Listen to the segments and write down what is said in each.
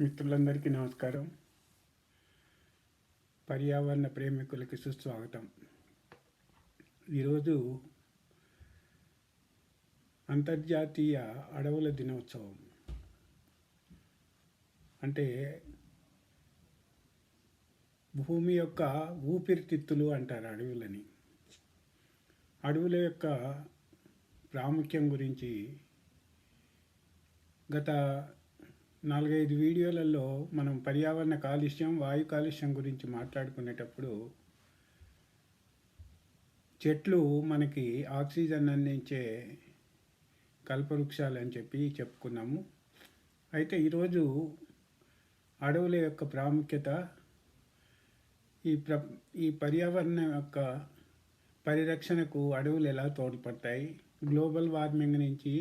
మిత్రులందరికీ నమస్కారం. పర్యావరణ ప్రేమికులకి సుస్వాగతం. ఈరోజు అంతర్జాతీయ అడవుల దినోత్సవం. అంటే భూమి యొక్క ఊపిరితిత్తులు అంటారు అడవులని. అడవుల యొక్క ప్రాముఖ్యం గురించి గత నాలుగైదు వీడియోలలో మనం పర్యావరణ కాలుష్యం వాయు కాలుష్యం గురించి మాట్లాడుకునేటప్పుడు చెట్లు మనకి ఆక్సిజన్ అందించే కల్పవృక్షాలు అని చెప్పి చెప్పుకున్నాము. అయితే ఈరోజు అడవుల యొక్క ప్రాముఖ్యత ఈ ప్ర ఈ పర్యావరణం యొక్క పరిరక్షణకు అడవులు ఎలా తోడ్పడతాయి గ్లోబల్ వార్మింగ్ నుంచి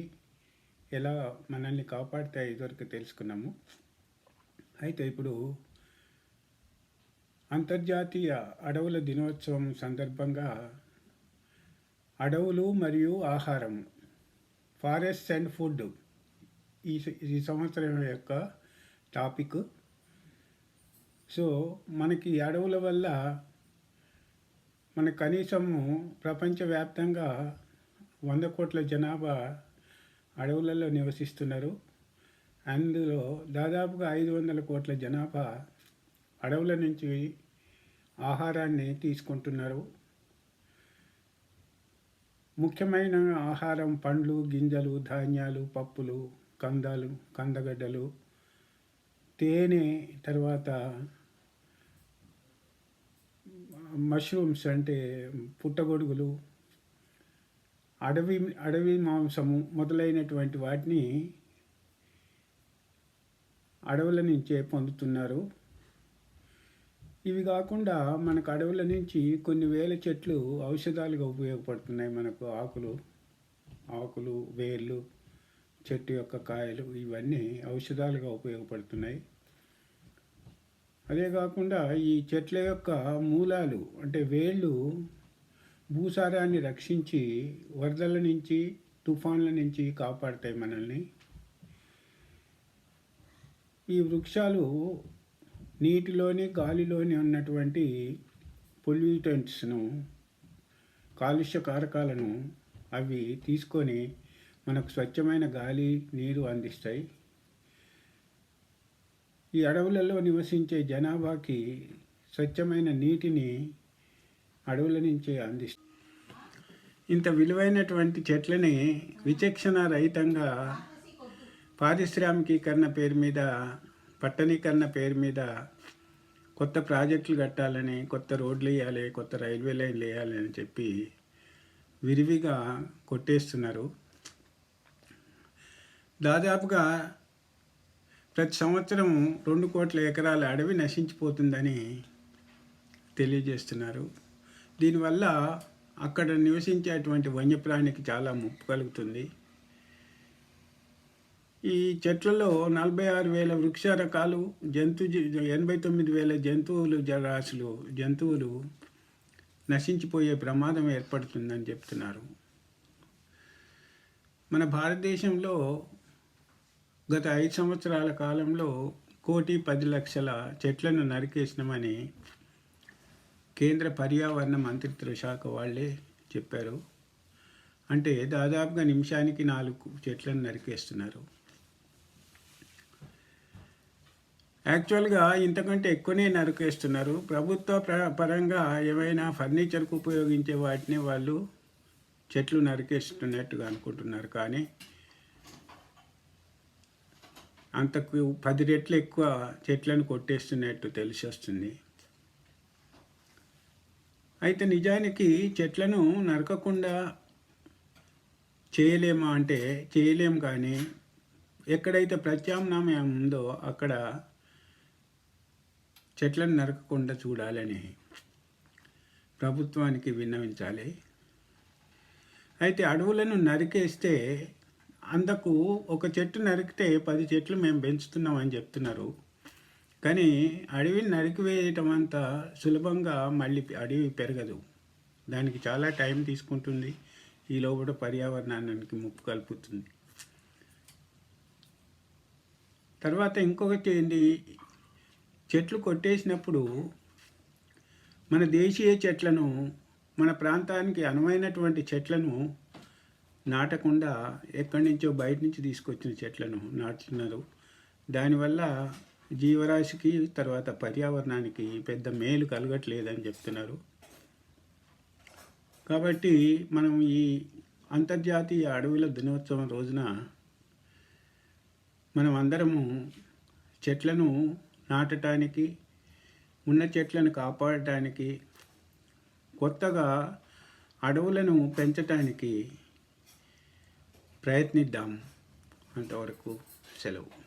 ఎలా మనల్ని కాపాడుతాయి ఇదివరకు తెలుసుకున్నాము. అయితే ఇప్పుడు అంతర్జాతీయ అడవుల దినోత్సవం సందర్భంగా అడవులు మరియు ఆహారం ఫారెస్ట్ అండ్ ఫుడ్ ఈ ఈ సంవత్సరం యొక్క టాపిక్. సో మనకి అడవుల వల్ల మన కనీసము ప్రపంచవ్యాప్తంగా వంద కోట్ల జనాభా అడవులలో నివసిస్తున్నారు. అందులో దాదాపుగా ఐదు వందల కోట్ల జనాభా అడవుల నుంచి ఆహారాన్ని తీసుకుంటున్నారు. ముఖ్యమైన ఆహారం పండ్లు గింజలు ధాన్యాలు పప్పులు కందాలు కందగడ్డలు తేనె తర్వాత మష్రూమ్స్ అంటే పుట్టగొడుగులు అడవి అడవి మాంసము మొదలైనటువంటి వాటిని అడవుల నుంచే పొందుతున్నారు. ఇవి కాకుండా మనకు అడవుల నుంచి కొన్ని వేల చెట్లు ఔషధాలుగా ఉపయోగపడుతున్నాయి మనకు. ఆకులు ఆకులు వేర్లు చెట్టు యొక్క కాయలు ఇవన్నీ ఔషధాలుగా ఉపయోగపడుతున్నాయి. అదే కాకుండా ఈ చెట్ల యొక్క మూలాలు అంటే వేళ్ళు భూసారాన్ని రక్షించి వరదల నుంచి తుఫాన్ల నుంచి కాపాడతాయి మనల్ని. ఈ వృక్షాలు నీటిలోని గాలిలోని ఉన్నటువంటి పొల్యూటెంట్స్ను కాలుష్య కారకాలను అవి తీసుకొని మనకు స్వచ్ఛమైన గాలి నీరు అందిస్తాయి. ఈ అడవులలో నివసించే జనాభాకి స్వచ్ఛమైన నీటిని అడవుల నుంచే అందిస్తాయి. ఇంత విలువైనటువంటి చెట్లని విచక్షణ రహితంగా పారిశ్రామికీకరణ పేరు మీద పట్టణీకరణ పేరు మీద కొత్త ప్రాజెక్టులు కట్టాలని కొత్త రోడ్లు వేయాలి కొత్త రైల్వే లైన్లు వేయాలి అని చెప్పి విరివిగా కొట్టేస్తున్నారు. దాదాపుగా ప్రతి సంవత్సరం రెండు కోట్ల ఎకరాల అడవి నశించిపోతుందని తెలియజేస్తున్నారు. దీనివల్ల అక్కడ నివసించేటువంటి వన్యప్రాణికి చాలా ముప్పు కలుగుతుంది. ఈ చెట్లలో నలభై ఆరు వేల వృక్ష రకాలు జంతు ఎనభై తొమ్మిది వేల జంతువులు జరాశులు జంతువులు నశించిపోయే ప్రమాదం ఏర్పడుతుందని చెప్తున్నారు. మన భారతదేశంలో గత ఐదు సంవత్సరాల కాలంలో కోటి పది లక్షల చెట్లను నరికేసినామని కేంద్ర పర్యావరణ మంత్రిత్వ శాఖ వాళ్ళే చెప్పారు. అంటే దాదాపుగా నిమిషానికి నాలుగు చెట్లను నరికేస్తున్నారు. యాక్చువల్గా ఇంతకంటే ఎక్కువనే నరికేస్తున్నారు. ప్రభుత్వ పరంగా ఏమైనా ఫర్నిచర్కు ఉపయోగించే వాటిని వాళ్ళు చెట్లు నరికేస్తున్నట్టుగా అనుకుంటున్నారు. కానీ అంతకు పది రెట్లు ఎక్కువ చెట్లను కొట్టేస్తున్నట్టు తెలిసి వస్తుంది అయితే నిజానికి చెట్లను నరకకుండా చేయలేమా అంటే చేయలేం కానీ ఎక్కడైతే ప్రత్యామ్నాయం ఉందో అక్కడ చెట్లను నరకకుండా చూడాలని ప్రభుత్వానికి విన్నవించాలి. అయితే అడవులను నరికేస్తే అందుకు ఒక చెట్టు నరికితే పది చెట్లు మేము పెంచుతున్నామని చెప్తున్నారు. కానీ అడవిని నరికివేయటం అంత సులభంగా మళ్ళీ అడవి పెరగదు. దానికి చాలా టైం తీసుకుంటుంది. ఈ లోపల పర్యావరణానికి ముప్పు కలుపుతుంది. తర్వాత ఇంకొకటి ఏంటి? చెట్లు కొట్టేసినప్పుడు మన దేశీయ చెట్లను మన ప్రాంతానికి అనువైనటువంటి చెట్లను నాటకుండా ఎక్కడి నుంచో బయట నుంచి తీసుకొచ్చిన చెట్లను నాటుతున్నారు. దానివల్ల జీవరాశికి తర్వాత పర్యావరణానికి పెద్ద మేలు కలగట్లేదని చెప్తున్నారు. కాబట్టి మనం ఈ అంతర్జాతీయ అడవుల దినోత్సవం రోజున మనం అందరము చెట్లను నాటడానికి ఉన్న చెట్లను కాపాడటానికి కొత్తగా అడవులను పెంచటానికి ప్రయత్నిద్దాం. అంతవరకు సెలవు.